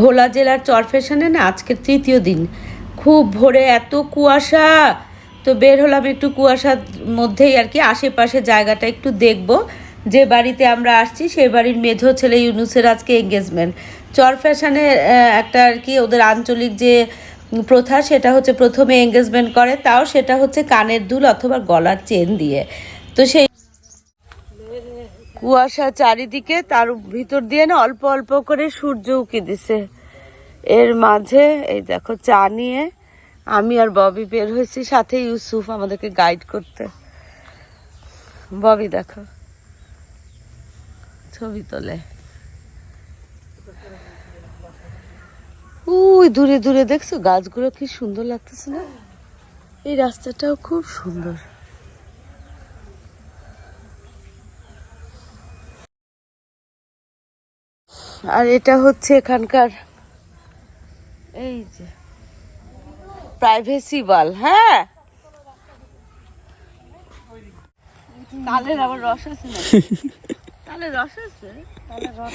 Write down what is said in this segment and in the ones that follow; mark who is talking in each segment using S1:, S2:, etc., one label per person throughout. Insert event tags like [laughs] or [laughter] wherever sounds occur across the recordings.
S1: ভোলা জেলার চরফেশনে না আজকে তৃতীয় দিন। খুব ভোরে এত কুয়াশা। তো বের হলাম একটু কুয়াশার মধ্যেই আর কি আশেপাশে জায়গাটা একটু দেখব। যে বাড়িতে আমরা আসছি সেই বাড়ির মেঝো ছেলে ইউনুসের আজকে এঙ্গেজমেন্ট চরফ্যাশনে একটা আর কি ওদের আঞ্চলিক যে প্রথা, সেটা হচ্ছে প্রথমে এঙ্গেজমেন্ট করে, তাও সেটা হচ্ছে কানের দুল অথবা গলার চেন দিয়ে। তো সেই কুয়াশা চারিদিকে, তার ভিতর দিয়ে না অল্প অল্প করে সূর্য উকি দিছে। এর মাঝে, এই দেখো, চা নিয়ে আমি আর ববি বের হয়েছি, সাথে ইউসুফ আমাদেরকে গাইড করতে। ববি, দেখো, ছবি তোলে। উই, দূরে দূরে দেখছ, গাছগুলো কি সুন্দর লাগতেছে না? এই রাস্তাটাও খুব সুন্দর। আর এটা হচ্ছে এখানকার এই যে প্রাইভেসি বাল হ্যাঁ? তালের আবার রস আছে না তালের রস আছে? তালের রস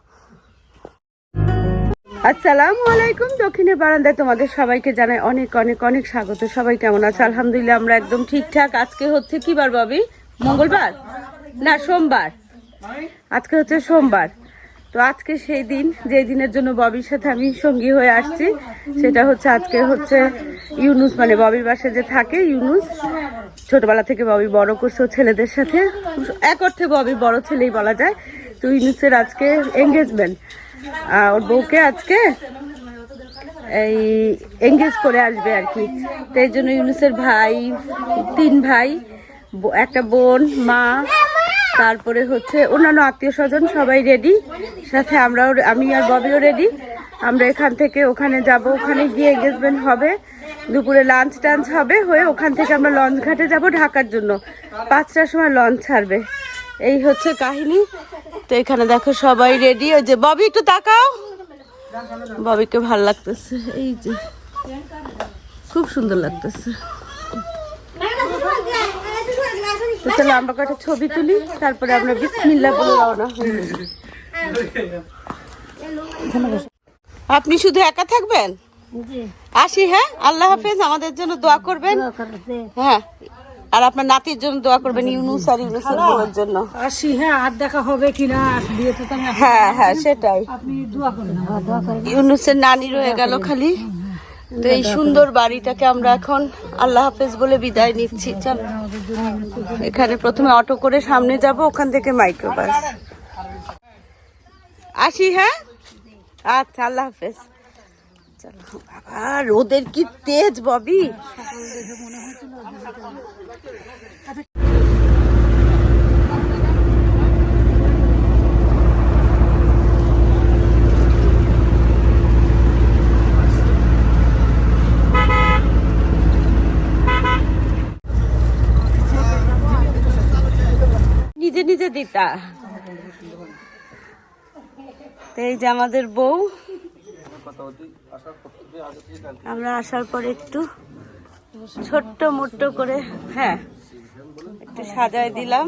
S1: আসসালামু আলাইকুম, দক্ষিণের বারান্দায় তোমাদের সবাইকে জানাই অনেক অনেক অনেক স্বাগত। সবাই কেমন আছে? আলহামদুলিল্লাহ, আমরা একদম ঠিকঠাক। আজকে হচ্ছে কি বার, বাবি? মঙ্গলবার? না, সোমবার। আজকে হচ্ছে সোমবার। তো আজকে সেই দিন যে দিনের জন্য ববির সাথে আমি সঙ্গী হয়ে আসছি, সেটা হচ্ছে আজকে হচ্ছে ইউনুস। মানে ববির বাসে যে থাকে ইউনুস, ছোটবেলা থেকে ববি বড় করছে ছেলেদের সাথে। এক অর্থে ববি বড় ছেলেই বলা যায়। তো ইউনুসের আজকে এঙ্গেজমেন্ট ওর বউকে আজকে এই এঙ্গেজ করে আসবে আর কি। তো জন্য ইউনুসের ভাই, তিন ভাই একটা বোন, মা, তারপরে হচ্ছে অন্যান্য আত্মীয় স্বজন সবাই রেডি সাথে আমরাও আমি আর ববিও রেডি আমরা এখান থেকে ওখানে যাব, ওখানে গিয়ে এঙ্গেজমেন্ট হবে। দুপুরে লাঞ্চ টাঞ্চ হবে, হয়ে ওখান থেকে আমরা লঞ্চ ঘাটে যাব ঢাকার জন্য। পাঁচটার সময় লঞ্চ ছাড়বে। এই হচ্ছে কাহিনী। তো এখানে দেখো সবাই রেডি ওই যে ববি একটু তাকাও। ববিকে ভালো লাগতেছে। এই যে। খুব সুন্দর লাগতেছে। তো চলো আমরা কটা ছবি তুলি তারপরে আমরা বিসমিল্লা বলে রওনা আপনি শুধু একা থাকবেন? আসি হ্যাঁ? আল্লাহ হাফেজ আমাদের জন্য দোয়া করবেন। হ্যাঁ। আর আপনার নাতির জন্য দোয়া করবেন ইউনুস আর ইউনুসের বোনের জন্য।
S2: আসি হ্যাঁ আর দেখা হবে কিনা বিয়েতে তো
S1: হ্যাঁ হ্যাঁ সেটাই।
S2: আপনি দোয়া করেন।
S1: ইউনুসের নানি রয়ে গেল খালি। তো এই সুন্দর বাড়িটাকে আমরা এখন আল্লাহ হাফেজ বলে বিদায় নিচ্ছি। চল। এখানে প্রথমে অটো করে সামনে যাব ওখান থেকে মাইক্রোবাস। আসি হ্যাঁ? আচ্ছা আল্লাহ হাফেজ। চলো বাবা রোদের কি তেজ ববি। নিজে নিজে দিতা। তো এই যে আমাদের বউ। আমরা আসার পর একটু ছোট্ট মোট্ট করে হ্যাঁ একটু সাজায় দিলাম।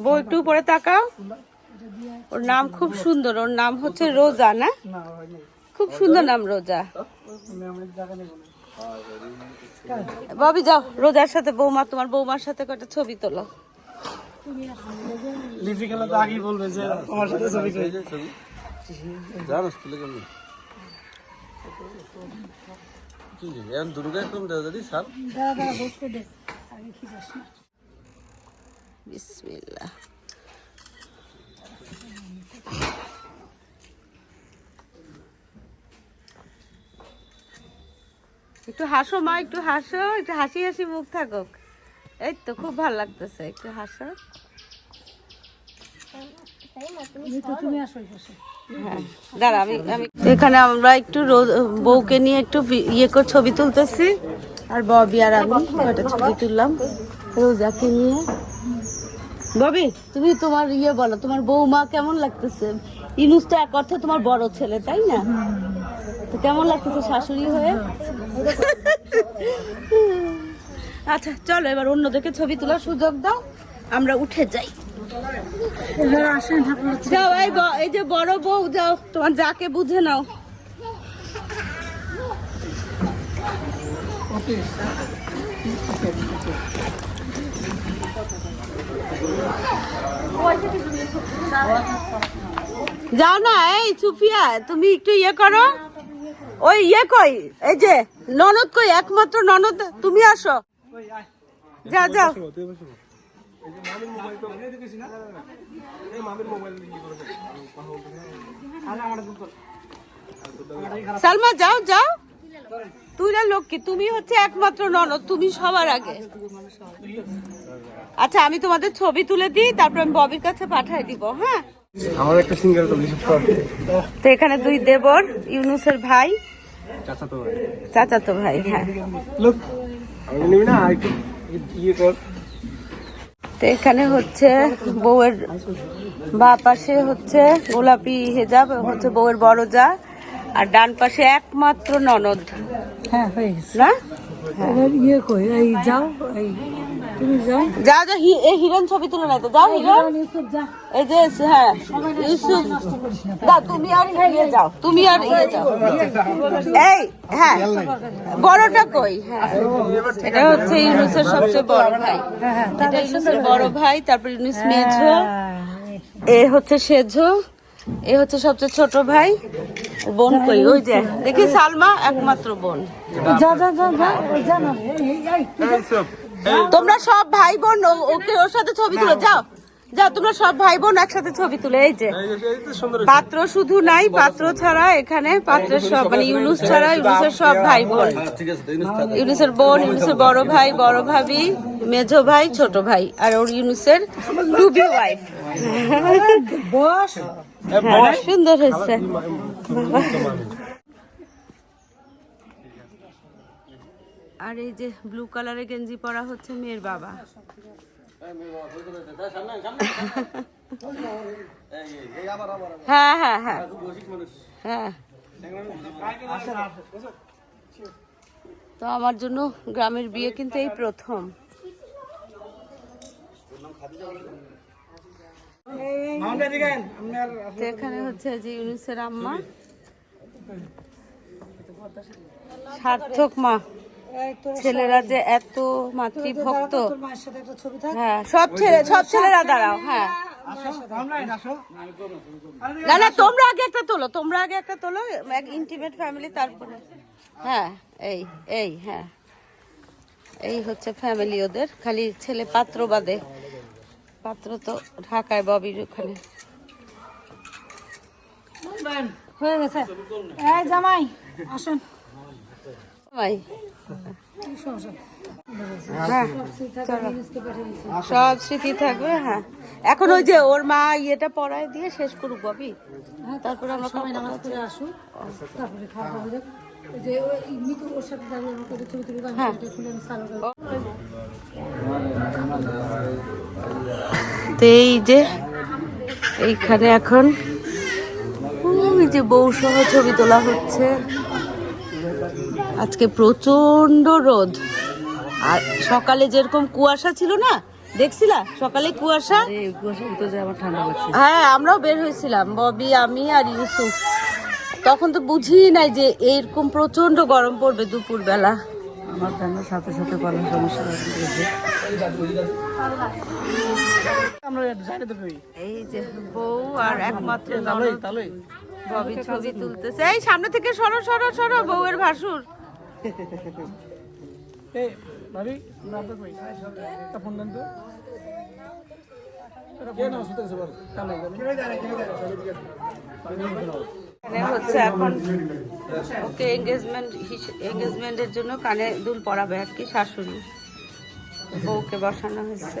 S1: বউ একটু পরে তাকাও। ওর নাম খুব সুন্দর, ওর নাম হচ্ছে রোজা, না? খুব সুন্দর নাম রোজা। ববি যাও রোজার সাথে বৌমা তোমার বৌমার সাথে কটা ছবি তোলো।
S3: লিপি তো আগেই বলবে যে তোমার সাথে ছবি
S4: কেমনি এখন দুর্গা কম স্যার
S1: বিসমিল্লাহ। একটু হাসো মা একটু হাসো একটু হাসি হাসি মুখ থাকুক। এই তো খুব ভালো লাগতেছে একটু হাসো। হ্যাঁ এখানে আমরা একটু বউকে নিয়ে একটু ইয়ে করে ছবি তুলতেছি। আর ববি আর আমি কয়টা ছবি তুললাম রোজাকে নিয়ে। ববি তুমি তোমার ইয়ে বলো তোমার বৌমা কেমন লাগতেছে? ইনুস তো এক অর্থে তোমার বড় ছেলে তাই না? কেমন লাগতেছে শাশুড়ি হয়ে? আচ্ছা চলো এবার অন্যদেরকে ছবি তোলার সুযোগ দাও। আমরা উঠে যাই। যাও এই যে বড় বউ, যাও, তোমার যাকে বুঝে নাও। যাও না, এই সুফিয়া, তুমি একটু ইয়ে করো। ওই ইয়ে কই? এই যে ননদ কই? একমাত্র ননদ তুমি আসো। যা যাও সালমা যাও যাও। তুই না লক্ষ্মী তুমি হচ্ছে একমাত্র ননদ তুমি সবার আগে। আচ্ছা আমি তোমাদের ছবি তুলে দিই তারপর আমি ববির কাছে পাঠাই দিব হ্যাঁ?
S3: আমার একটা সিঙ্গেল তো
S1: এখানে দুই দেবর ইউনুসের ভাই। চাচাতো ভাই। হ্যাঁ।
S3: লোক নিবি না? ইয়ে কর।
S1: তো এখানে হচ্ছে বউয়ের বা পাশে হচ্ছে গোলাপি হেজাব হচ্ছে বউয়ের বড় যা আর ডান পাশে একমাত্র ননদ।
S2: হ্যাঁ হয়ে গেছে।
S1: না?
S2: ইয়ে কই? এই যাও এই যাও
S1: যা যা হি- এই হিরণ ছবি তুলে নাই তো যাও হিরণ এই যে হ্যাঁ ইউসুফ দাও তুমি আর ইয়ে যাও তুমি আর ইয়ে যাও এই হ্যাঁ বড়টা কই হ্যাঁ এটা হচ্ছে ইউনুসের সবচেয়ে বড় ভাই এটা ইউনুসের বড় ভাই তারপর ইউনুস মেঝো এ হচ্ছে সেঝো এ হচ্ছে সবচেয়ে ছোট ভাই বোন কই ওই যে দেখি সালমা একমাত্র বোন
S2: যা যা যা যা
S1: তোমরা সব ভাই বোন ও- ওকে ওর সাথে ছবি তুলে যাও। যাও তোমরা সব ভাই বোন একসাথে ছবি তুলে এই যে। পাত্র শুধু নাই পাত্র ছাড়া এখানে পাত্রের সব মানে ইউনুস ছাড়া ইউনুসের সব ভাই বোন।
S4: ঠিক আছে তো ইউনুস থাক।
S1: ইউনুসের বোন ইউনুসের বড় ভাই বড় ভাবি মেজো ভাই ছোট ভাই আর ওর ইউনুসের টুবি ওয়াইফ
S2: বস।
S1: হ্যাঁ, সুন্দর হয়েছে। আর এই যে ব্লু কালারের গেঞ্জি পরা হচ্ছে মেয়ের বাবা। হ্যাঁ হ্যাঁ হ্যাঁ। হ্যাঁ। তো আমার জন্য গ্রামের বিয়ে কিন্তু এই প্রথম। এখানে হচ্ছে যে ইউনিসের আম্মা। সার্থক মা। ছেলেরা যে এত মাতৃভক্ত। হ্যাঁ সব ছেলে সব ছেলেরা দাঁড়াও হ্যাঁ। না না তোমরা আগে একটা তোলো তোমরা আগে একটা তোলো এক ইন্টিমেট ফ্যামিলি তারপরে। হ্যাঁ এই এই হ্যাঁ। এই হচ্ছে ফ্যামিলি ওদের খালি ছেলে পাত্র বাদে। পাত্র তো ঢাকায় ববির ওখানে।
S2: হয়ে গেছে। এই জামাই আসেন।
S1: ভাই হ্যাঁ। সব স্মৃতি থাকবে হ্যাঁ। এখন ওই যে ওর মা ইয়েটা পড়ায় দিয়ে শেষ করুক ববি। তারপরে আমরা
S2: সবাই নামাজ পড়ে আসুক। তারপরে খাওয়া দাওয়া যে মিতু ওর সাথে দাঁড়িয়ে আমাকে ছবি তুলে
S1: হ্যাঁ। তো এই যে এইখানে এখন ওই যে বউ সহ ছবি তোলা হচ্ছে। আজকে প্রচণ্ড রোদ। আর সকালে যেরকম কুয়াশা ছিল না দেখছিলা? সকালে কুয়াশা? হ্যাঁ আমরাও বের হয়েছিলাম ববি আমি আর ইউসুফ। তখন তো বুঝি নাই যে এরকম প্রচণ্ড গরম পড়বে দুপুর বেলা
S2: আমার ফ্যানের সাথে সাথে করার সমস্যা
S3: আমরা জানি তো কই
S1: এই যে বউ আর একমাত্র ববি ছবি তুলতেছে। এই সামনে থেকে সরো সরো সরো বউয়ের ভাসুর। [laughs]
S3: এই ভাবি না তো কই তা ফোন দেন তো। কে না সুতে সবার তালই
S1: এখানে হচ্ছে এখন ওকে এঙ্গেজমেন্ট এঙ্গেজমেন্টের জন্য কানে দুল পরাবে আর কি শাশুড়ি। বউকে বসানো হয়েছে।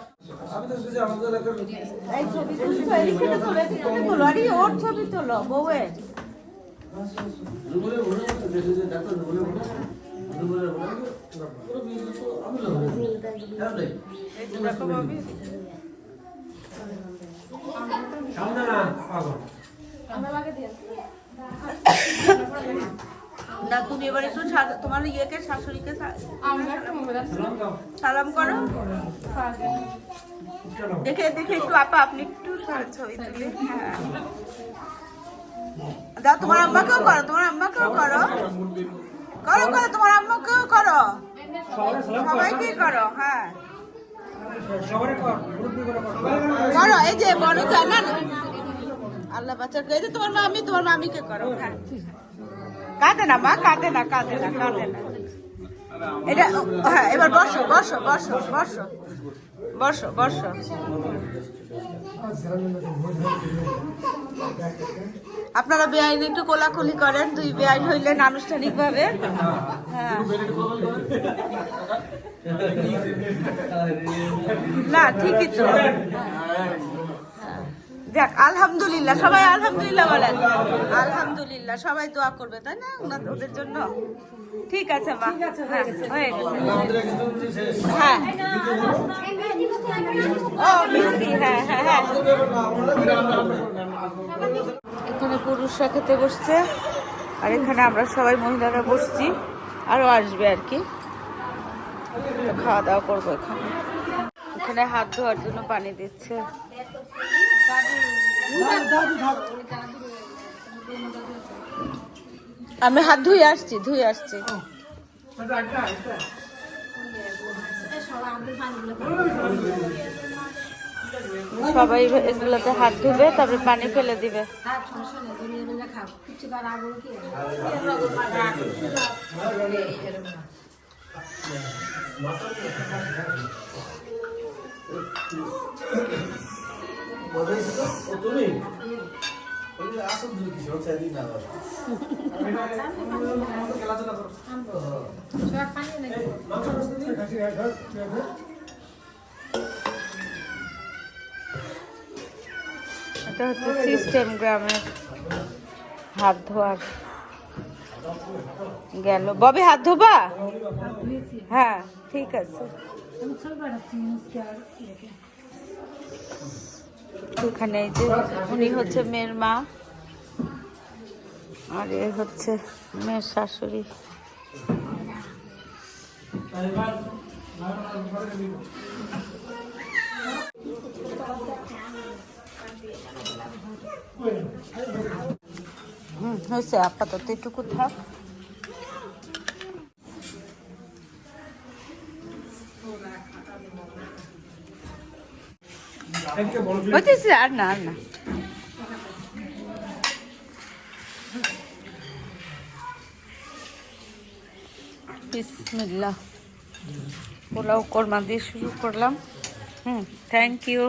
S1: এঙ্গেজমেন্ট
S2: কানের কিন্তু পড়া
S1: এই ছবি তুলছো এদিকে তোলো এদিকে তোলো আরে ওর ছবি তোলো বউয়ের। এই তো দেখো ভাবি। না [laughs] তুমি এবার একটু তোমার ইয়েকে শাশুড়িকে সালাম করো। দেখে দেখে একটু আপা আপনি একটু ছবি তুলে। হ্যাঁ। দাও তোমার আম্মাকেও করো তোমার আম্মাকেও করো। করো করো তোমার আম্মাকেও করো। সবাইকে করো হ্যাঁ। করো এই যে বড় না আল্লাহ বাচ্চার তোমার মামি তোমার মামিকে করো হ্যাঁ। কাঁদে না, মা, কাঁদে না কাঁদে না কাঁদে না। এটা হ্যাঁ এবার বসো বসো বসো বসো। আপনারা বেআইন, একটু কোলাকুলি করেন, দুই বেআইন হইলেন আনুষ্ঠানিক ভাবে হ্যাঁ। না, ঠিকই তো। দেখ আলহামদুলিল্লাহ সবাই আলহামদুলিল্লাহ বলেন। আলহামদুলিল্লাহ সবাই দোয়া করবে তাই না? ওনার ওদের জন্য? ঠিক আছে মা। হ্যাঁ, হয়ে গেছে। হ্যাঁ। ও মিষ্টি হ্যাঁ হ্যাঁ হ্যাঁ। এখানে পুরুষরা খেতে বসছে আর এখানে আমরা সবাই মহিলারা বসছি আরও আসবে আর কি। খাওয়া দাওয়া করব এখানে। এখানে হাত ধোয়ার জন্য পানি দিচ্ছে। আমি হাত ধুয়ে আসছি ধুয়ে আসছি। সবাই এগুলোতে হাত ধুবে তারপরে পানি ফেলে দিবে।
S2: ধরিয়ে খাও কিছু তার আগে কি
S1: এটা হচ্ছে সিস্টেম গ্রামের হাত ধোয়ার। গেল। ববে, হাত ধোবা? হ্যাঁ ঠিক আছে। এখানে যে উনি হচ্ছে মেয়ের মা, আর এ হচ্ছে মেয়ের শাশুড়ি। হুম, হয়েছে, আপাতত এটুকু থাক। আর না আর না বিসমিল্লাহ পোলাও কোরমা দিয়ে শুরু করলাম হুম থ্যাংক ইউ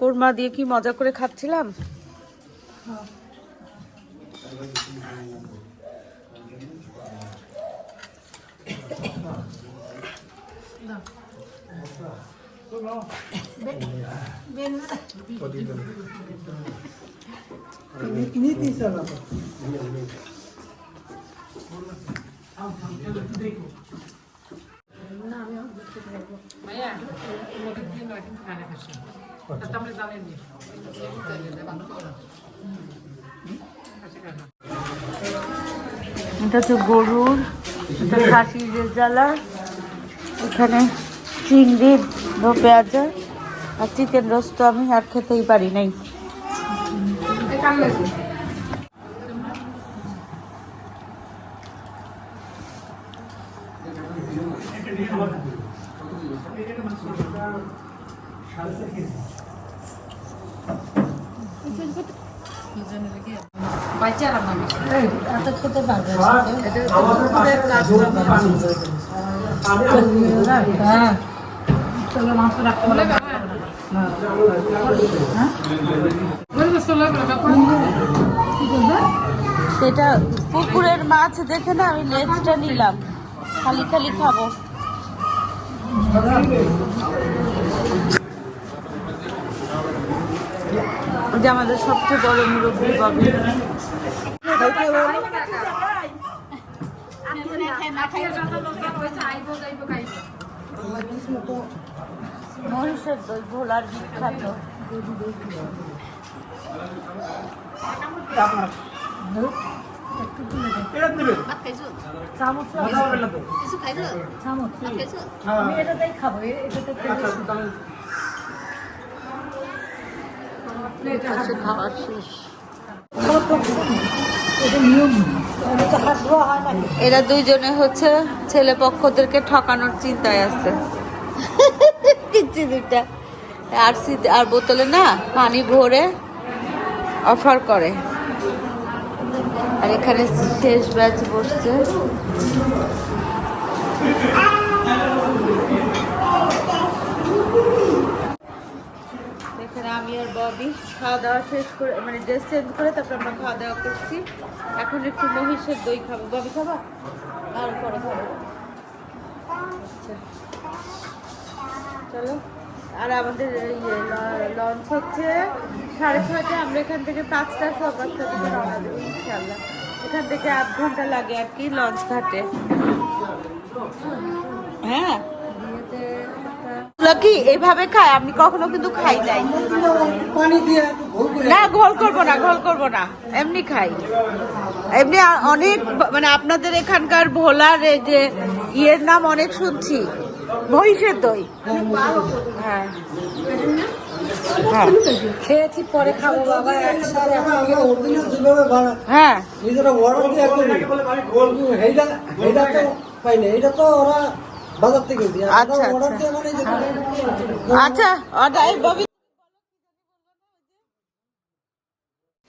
S1: কোরমা দিয়ে কি মজা করে খাচ্ছিলাম? না আমি বুঝতে খানা খাচ্ছি। এটা হচ্ছে গরুর এটা খাসি জ্বালা এখানে চিংড়ি পেঁয়াজ আর চিকেন রোস্ট আমি আর খেতেই পারি নাই সেটা পুকুরের মাছ দেখে না আমি লেজটা নিলাম। খালি খালি খাব। যে আমাদের সবচেয়ে বড় মুরব্বী বাবু। মহিষের দই ভোলার বিখ্যাত।
S3: এটা নেবে
S2: চামচ চামচ এটাতেই খাব এ- এটাতে খেলে
S1: খাওয়া শেষ।
S2: এটা নিয়ম।
S1: এরা দুইজনে হচ্ছে ছেলে পক্ষদেরকে ঠকানোর চিন্তায় আছে। [laughs] কিচ্ছু দুইটা। আর সি- আর বোতলে না পানি ভরে অফার করে। আর এখানে শেষ ব্যাচ বসছে এখানে আমি আর ববি খাওয়া দাওয়া শেষ করে মানে ড্রেস চেঞ্জ করে তারপর আমরা খাওয়া দাওয়া করছি। এখন একটু মহিষের দই খাব। ববি খাবা? আর পরে খাব। আচ্ছা। চলো। আর আমাদের ইয়ে লঞ্চ হচ্ছে সাড়ে ছয়টা আমরা এখান থেকে পাঁচটা, সব বাচ্চা থেকে রওনা ইনশাল্লাহ এখান থেকে আধ ঘণ্টা লাগে আর কি লঞ্চ ঘাটে। হ্যাঁ। এগুলো কি এইভাবে খায়? আমি কখনো কিন্তু খাই নাই। না, ঘোল করব না, ঘোল করব না। এমনি খাই। এমনি অনেক মানে আপনাদের এখানকার ভোলার যে ইয়ের নাম অনেক শুনছি। মহিষের দই। হ্যাঁ।
S2: খেয়েছি, পরে খাব বাবা।
S1: হ্যাঁ।
S5: নিজেরা অর্ডার দিয়ে বাজার থেকে
S1: আচ্ছা, আচ্ছা।
S5: মানে
S1: আচ্ছা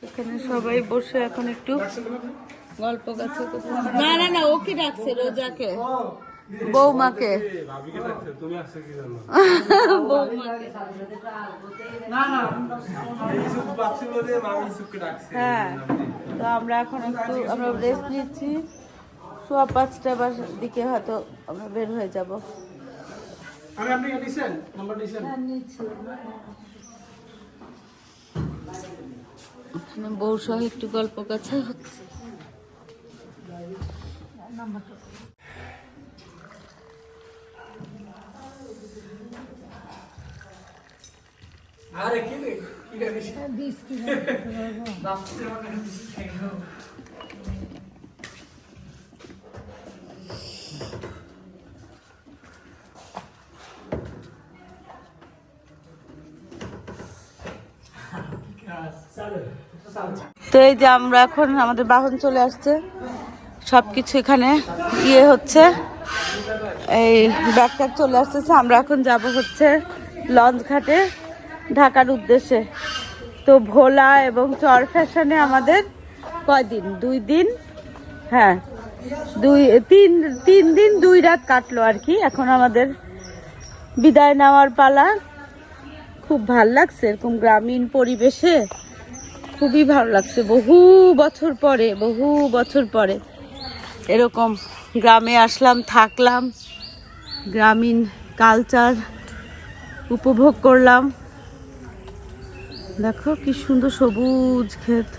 S1: এখানে সবাই বসে এখন একটু গল্প গাছে না না না ওকে ডাকছে? রোজাকে। বৌমাকে। বৌমাকে। হ্যাঁ তো আমরা এখন একটু আমরা রেস্ট নিচ্ছি। সোয়া পাঁচটা বাসার দিকে হয়তো আমরা বের হয়ে যাব।
S3: আমি আপনি নিছেন? নাম্বার নিছেন?
S1: এখানে বউ সহ একটু গল্প কাছে হচ্ছে।
S3: আরে কি রে? কি রে
S2: বিশ কিলো
S1: তো এই যে আমরা এখন আমাদের বাহন চলে আসছে। সব কিছু এখানে ইয়ে হচ্ছে। এই ব্যাগটা চলে আসতেছে। আমরা এখন যাব হচ্ছে লঞ্চ ঘাটে ঢাকার উদ্দেশ্যে। তো ভোলা এবং চর ফ্যাশনে আমাদের কয়দিন দুই দিন? হ্যাঁ। দুই, তিন তিন দিন দুই রাত কাটলো আর কি। এখন আমাদের বিদায় নেওয়ার পালা। খুব ভালো লাগছে এরকম গ্রামীণ পরিবেশে। খুবই ভালো লাগছে। বহু বছর পরে, বহু বছর পরে। এরকম গ্রামে আসলাম, থাকলাম, গ্রামীণ কালচার উপভোগ করলাম। দেখো কি সুন্দর সবুজ ক্ষেত।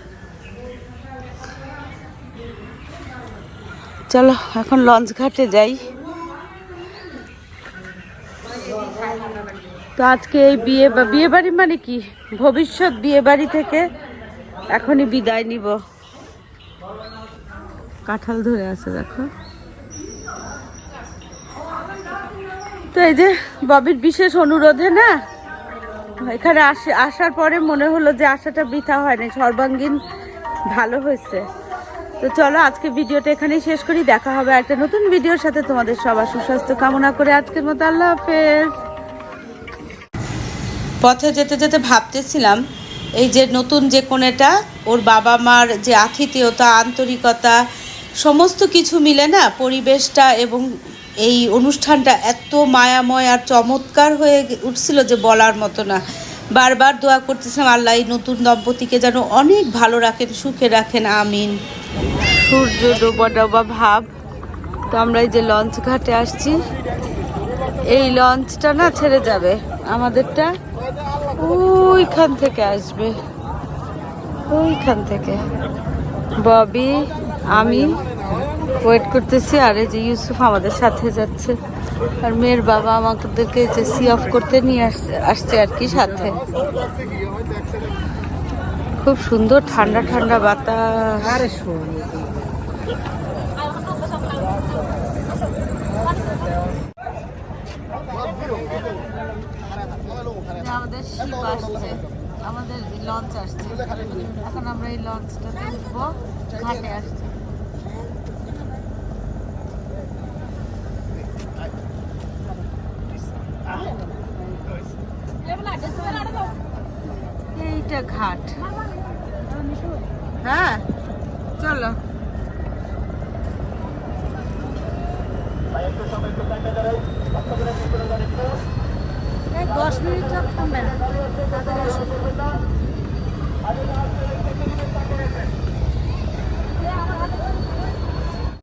S1: চলো, এখন লঞ্চ ঘাটে যাই। তো আজকে এই বিয়ে বিয়ে বাড়ি মানে কি? ভবিষ্যৎ বিয়ে বাড়ি থেকে এখনই বিদায় নিব। কাঁঠাল ধরে আছে, দেখো। তো এই যে ববির বিশেষ অনুরোধে না, এখানে আসে, আসার পরে মনে হলো যে আসাটা বৃথা হয়নি, সর্বাঙ্গীন ভালো হয়েছে। তো চলো আজকে ভিডিওটা এখানেই শেষ করি, দেখা হবে একটা নতুন ভিডিওর সাথে তোমাদের সবার সুস্বাস্থ্য কামনা করে আজকের মতো আল্লাহ হাফেজ। পথে যেতে যেতে ভাবতেছিলাম এই যে নতুন যে কোণেটা, ওর বাবা মার যে আতিথেয়তা, আন্তরিকতা, সমস্ত কিছু মিলে না পরিবেশটা এবং এই অনুষ্ঠানটা এত মায়াময় আর চমৎকার হয়ে উঠছিল যে বলার মতো না। বারবার দোয়া করতেছিলাম, আল্লাহ এই নতুন দম্পতিকে যেন অনেক ভালো রাখেন, সুখে রাখেন, আমিন। সূর্য ডোবা ডোবা ভাব। তো আমরা এই যে লঞ্চ ঘাটে আসছি। এই লঞ্চটা না ছেড়ে যাবে, আমাদেরটা। ওইখান থেকে আসবে। ওইখান থেকে। ববি, আমি ওয়েট করতেছি। আর এই যে ইউসুফ আমাদের সাথে যাচ্ছে। আর মেয়ের বাবা আমাদেরকে যে সি অফ করতে নিয়ে আসছে আসছে আর কি সাথে। খুব সুন্দর ঠান্ডা ঠান্ডা বাতাস। আমাদের শিপ আসছে। আমাদের লঞ্চ আসছে। এখন আমরা এই লঞ্চটাতে দেখব। ঘাটে আসছে।